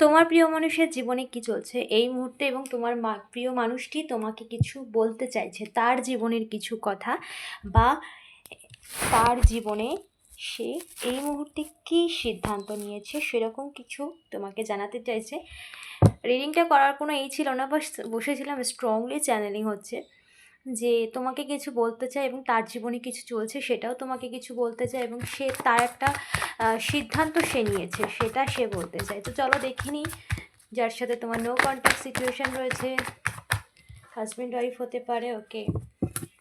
তোমার প্রিয় মানুষের জীবনে কি চলছে? এই মুহূর্তে এবং তোমার মা, প্রিয় মানুষটি তোমাকে কিছু বলতে চাইছে, তার জীবনের কিছু কথা বা তার জীবনে সে এই মুহূর্তে কী সিদ্ধান্ত নিয়েছে সেরকম কিছু তোমাকে জানাতে চাইছে। রিডিংটা করার কোনো এই ছিল না, বাস বসেছিলাম স্ট্রংলি চ্যানেলিং হচ্ছে। যে তোমাকে কিছু বলতে চায় এবং তার জীবনে কিছু চলছে সেটাও তোমাকে কিছু বলতে চায় এবং সে তার একটা সিদ্ধান্ত সে নিয়েছে, সেটা সে বলতে চায়। তো চলো দেখিনি যার সাথে তোমার নো কন্ট্যাক্ট সিচুয়েশন রয়েছে হাজব্যান্ড ওয়াইফ হতে পারে okay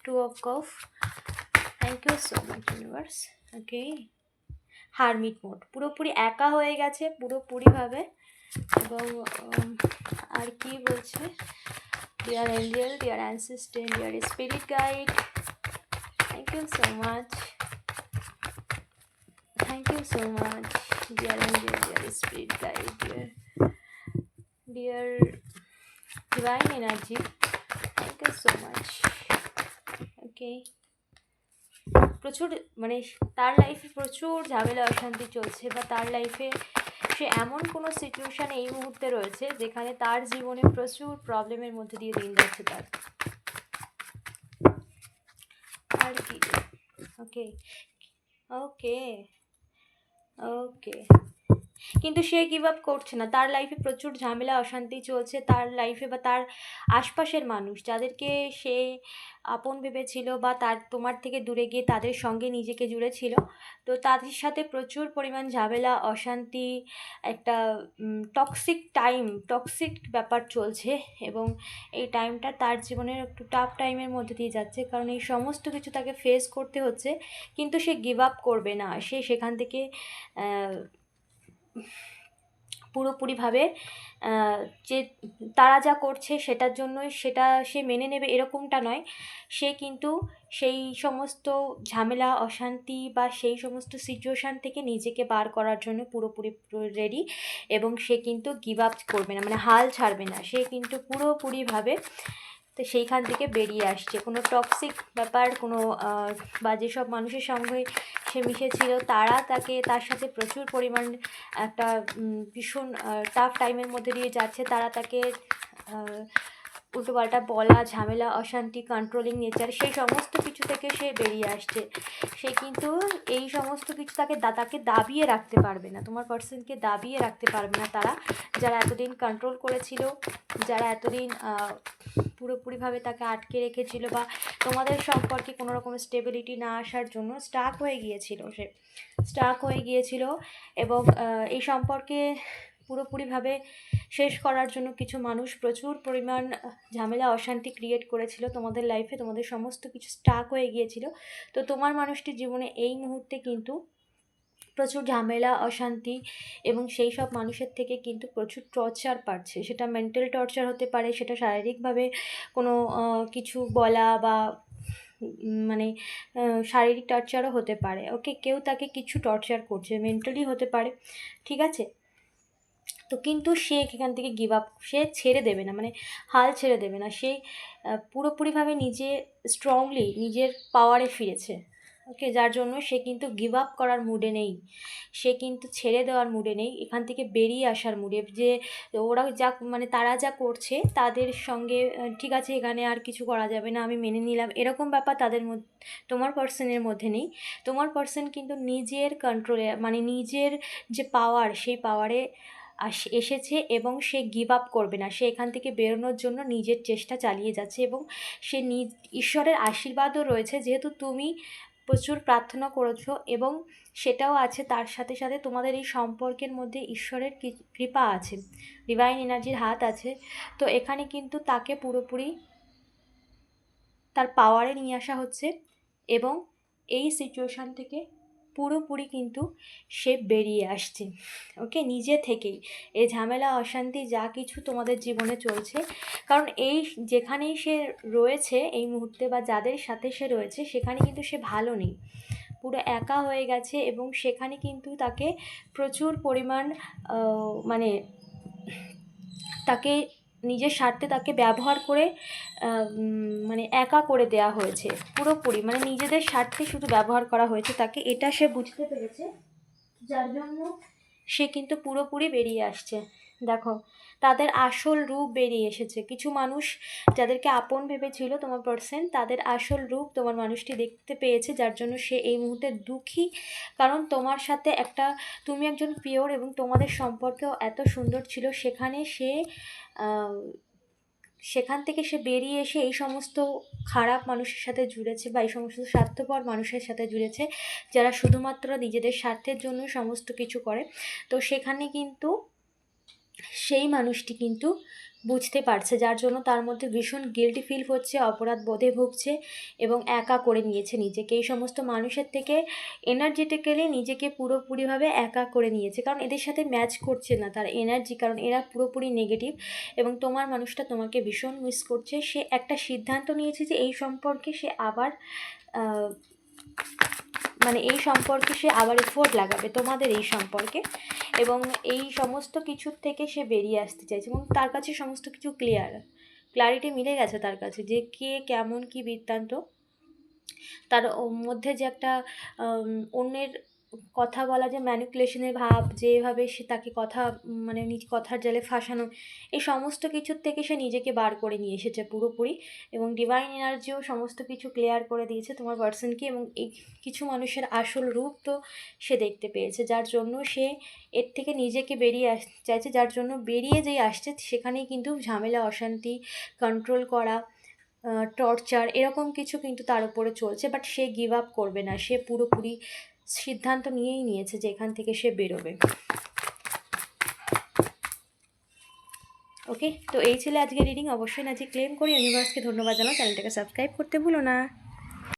two of cups thank you so much universe okay hermit mode পুরোপুরি একা হয়ে গেছে, পুরোপুরিভাবে, এবং আর কি বলছে? Dear angel dear ancestors dear spirit guide thank you so much thank you so much dear angel dear spirit guide dear dear divine energy thank you so much okay প্রচুর মানে তার লাইফে প্রচুর ঝামেলা, অশান্তি চলছে, বা তার লাইফে সে এমন কোনো সিচুয়েশানে এই মুহূর্তে রয়েছে যেখানে তার জীবনে প্রচুর প্রবলেমের মধ্যে দিয়ে দিন যাচ্ছে তার। আর কি? ওকে ওকে ওকে কিন্তু সে গিভ আপ করছে না। তার লাইফে প্রচুর ঝামেলা, অশান্তি চলছে। তার লাইফে বা তার আশপাশের মানুষ যাদেরকে সে আপন ভেবেছিল বা তার তোমার থেকে দূরে গিয়ে তাদের সঙ্গে নিজেকে জুড়েছিল তো তাদের সাথে প্রচুর পরিমাণ ঝামেলা, অশান্তি, একটা টক্সিক টাইম টক্সিক ব্যাপার চলছে এবং এই টাইমটা তার জীবনের একটু টাফ টাইমের মধ্যে দিয়ে যাচ্ছে। কারণ এই সমস্ত কিছু তাকে ফেস করতে হচ্ছে, কিন্তু সে গিভ আপ করবে না। সে সেখান থেকে পুরোপুরিভাবে যে তারা যা করছে সেটার জন্যই সেটা সে মেনে নেবে এরকমটা নয়। সে কিন্তু সেই সমস্ত ঝামেলা, অশান্তি বা সেই সমস্ত সিচুয়েশান থেকে নিজেকে বার করার জন্য পুরোপুরি রেডি এবং সে কিন্তু গিভ আপ করবে না মানে হাল ছাড়বে না। সে কিন্তু পুরোপুরিভাবে তো সেইখান থেকে বেরিয়ে আসছে। কোনো টক্সিক ব্যাপার, কোনো বা যেসব মানুষের সঙ্গে সে মিশেছিল, তারা তাকে, তার সাথে প্রচুর পরিমাণ একটা ভীষণ টাফ টাইমের মধ্যে দিয়ে যাচ্ছে। তারা তাকে উল্টোপাল্টা বলা, ঝামেলা, অশান্তি কন্ট্রোলিং নেচার সেই সমস্ত কিছু থেকে সে বেরিয়ে আসছে। সে কিন্তু এই সমস্ত কিছু তাকে তাকে দাবিয়ে রাখতে পারবে না। তোমার পার্সনকে দাবিয়ে রাখতে পারবে না তারা। যারা এতদিন কন্ট্রোল করেছিল, যারা এতদিন পুরোপুরিভাবে তাকে আটকে রেখেছিল বা তোমাদের সম্পর্কে কোনো রকম স্টেবিলিটি না আসার জন্য স্টাক হয়ে গিয়েছিল সে। স্টাক হয়ে গিয়েছিল এবং এই সম্পর্কে পুরোপুরিভাবে শেষ করার জন্য কিছু মানুষ প্রচুর পরিমাণ ঝামেলা, অশান্তি ক্রিয়েট করেছিল তোমাদের লাইফে তোমাদের সমস্ত কিছু স্টাক হয়ে গিয়েছিল। তো তোমার মানুষটির জীবনে এই মুহূর্তে কিন্তু প্রচুর ঝামেলা, অশান্তি এবং সেই সব মানুষের থেকে কিন্তু প্রচুর টর্চার পাচ্ছে। সেটা মেন্টাল টর্চার হতে পারে, সেটা শারীরিকভাবে কোনো কিছু বলা বা মানে শারীরিক টর্চারও হতে পারে। ওকে কেউ তাকে কিছু টর্চার করছে মেন্টালি হতে পারে। ঠিক আছে? তো কিন্তু সে এখান থেকে গিভ আপ সে ছেড়ে দেবে না মানে হাল ছেড়ে দেবে না। সে পুরোপুরিভাবে নিজে স্ট্রংলি নিজের পাওয়ারে ফিরেছে। ওকে যার জন্য সে কিন্তু গিভ আপ করার মুডে নেই। সে কিন্তু ছেড়ে দেওয়ার মুডে নেই, এখান থেকে বেরিয়ে আসার মুডে যে ওরা যা মানে তারা যা করছে, তাদের সঙ্গে ঠিক আছে, এখানে আর কিছু করা যাবে না, আমি মেনে নিলাম। এরকম ব্যাপার তাদের মধ্যে, তোমার পার্সনের মধ্যে নেই। তোমার পার্সন কিন্তু নিজের কন্ট্রোলে মানে নিজের যে পাওয়ার সেই পাওয়ারে এসেছে এবং সে গিভ আপ করবে না। সে এখান থেকে বেরোনোর জন্য নিজের চেষ্টা চালিয়ে যাচ্ছে এবং সে নিজ ঈশ্বরের আশীর্বাদও রয়েছে। যেহেতু তুমি প্রচুর প্রার্থনা করেছ এবং সেটাও আছে, তার সাথে সাথে তোমাদের এই সম্পর্কের মধ্যে ঈশ্বরের কৃপা আছে ডিভাইন এনার্জির হাত আছে। তো এখানে কিন্তু তাকে পুরোপুরি তার পাওয়ারে নিয়ে আসা হচ্ছে এবং এই সিচুয়েশান থেকে পুরোপুরি কিন্তু সে বেরিয়ে আসছে। ওকে? নিজে থেকেই। এই ঝামেলা, অশান্তি, যা কিছু তোমাদের জীবনে চলছে। কারণ এই যেখানেই সে রয়েছে, এই মুহূর্তে বা যাদের সাথে সে রয়েছে, সেখানে কিন্তু সে ভালো নেই। পুরো একা হয়ে গেছে এবং সেখানে কিন্তু তাকে প্রচুর পরিমাণ মানে তাকে নিজের স্বার্থে তাকে ব্যবহার করে মানে একা করে দেয়া হয়েছে, পুরোপুরি। মানে নিজেদের স্বার্থে শুধু ব্যবহার করা হয়েছে তাকে। এটা সে বুঝতে পেরেছে, যার জন্য সে কিন্তু পুরোপুরি বেরিয়ে আসছে। দেখো, তাদের আসল রূপ বেরিয়ে এসেছে। কিছু মানুষ যাদেরকে আপন ভেবেছিল তোমার পার্সেন তাদের আসল রূপ তোমার মানুষটি দেখতে পেয়েছে, যার জন্য সে এই মুহূর্তে দুঃখী। কারণ তোমার সাথে একটা, তুমি একজন পিওর এবং তোমাদের সম্পর্কেও এত সুন্দর ছিল, সেখানে সে সেখান থেকে সে বেরিয়ে এসে এই সমস্ত খারাপ মানুষের সাথে জুড়েছে বা এই সমস্ত স্বার্থপর মানুষের সাথে জুড়েছে, যারা শুধুমাত্র নিজেদের স্বার্থের জন্য সমস্ত কিছু করে। তো সেখানে কিন্তু সেই মানুষটি কিন্তু বুঝতে পারছে, যার জন্য তার মধ্যে ভীষণ গিল্টি ফিল হচ্ছে, অপরাধ বোধে ভুগছে এবং একা করে নিয়েছে নিজেকে। এই সমস্ত মানুষের থেকে এনার্জেটিক্যালি নিজেকে পুরোপুরিভাবে একা করে নিয়েছে, কারণ এদের সাথে ম্যাচ করছে না তার এনার্জি কারণ এরা পুরোপুরি নেগেটিভ এবং তোমার মানুষটা তোমাকে ভীষণ মিস করছে। সে একটা সিদ্ধান্ত নিয়েছে যে এই সম্পর্কে সে আবার মানে এই সম্পর্কে সে আবার এফোর্ট লাগাবে, তোমাদের এই সম্পর্কে। এবং এই সমস্ত কিছুর থেকে সে বেরিয়ে আসতে চাইছে এবং তার কাছে সমস্ত কিছু ক্লিয়ার ক্লারিটি মিলে গেছে তার কাছে যে কে কেমন কি বৃত্তান্ত। তার মধ্যে যে একটা অন্যের কথা বলা, যে ম্যানিপুলেশনের ভাব যেভাবে সে তাকে কথা মানে নিজ কথার জালে ফাঁসানো, এই সমস্ত কিছুর থেকে সে নিজেকে বার করে নিয়ে এসেছে পুরোপুরি। এবং ডিভাইন এনার্জিও সমস্ত কিছু ক্লিয়ার করে দিয়েছে তোমার পার্সনকে এবং এই কিছু মানুষের আসল রূপ তো সে দেখতে পেয়েছে। যার জন্য সে এর থেকে নিজেকে বেরিয়ে আস, চাইছে, যার জন্য বেরিয়ে যেই আসছে, সেখানেই কিন্তু ঝামেলা, অশান্তি কন্ট্রোল করা টর্চার এরকম কিছু কিন্তু তার উপরে চলছে। বাট সে গিভ আপ করবে না। সে পুরোপুরি সিদ্ধান্ত নিয়েই নিয়েছে যে এখান থেকে সে বেরোবে। ওকে তো এই ছিল আজকে রিডিং অবশ্যই না যে ক্লেম করি ইউনিভার্সকে ধন্যবাদ জানাও। চ্যানেলটাকে সাবস্ক্রাইব করতে ভুলো না।